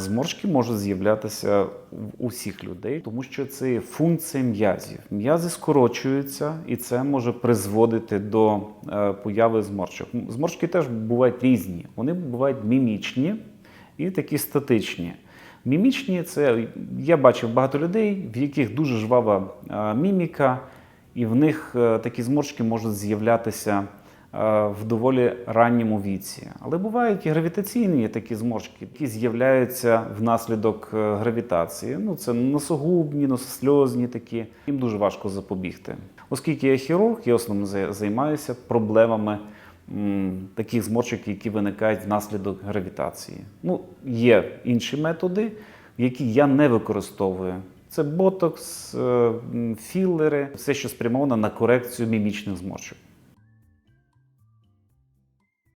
Зморшки можуть з'являтися в усіх людей, тому що це є функція м'язів. М'язи скорочуються, і це може призводити до е, появи зморшок. Зморшки теж бувають різні. Вони бувають мімічні і такі статичні. Мімічні це я бачив багато людей, в яких дуже жвава е, міміка, і в них е, такі зморшки можуть з'являтися в доволі ранньому віці. Але бувають і гравітаційні такі зморшки, які з'являються внаслідок е, гравітації. Ну, це носогубні, нососльозні такі. Їм дуже важко запобігти. Оскільки я хірург, я основно займаюся проблемами таких зморшок, які виникають внаслідок гравітації. Ну, є інші методи, які я не використовую. Це ботокс, е, філери, все, що спрямовано на корекцію мімічних зморшок.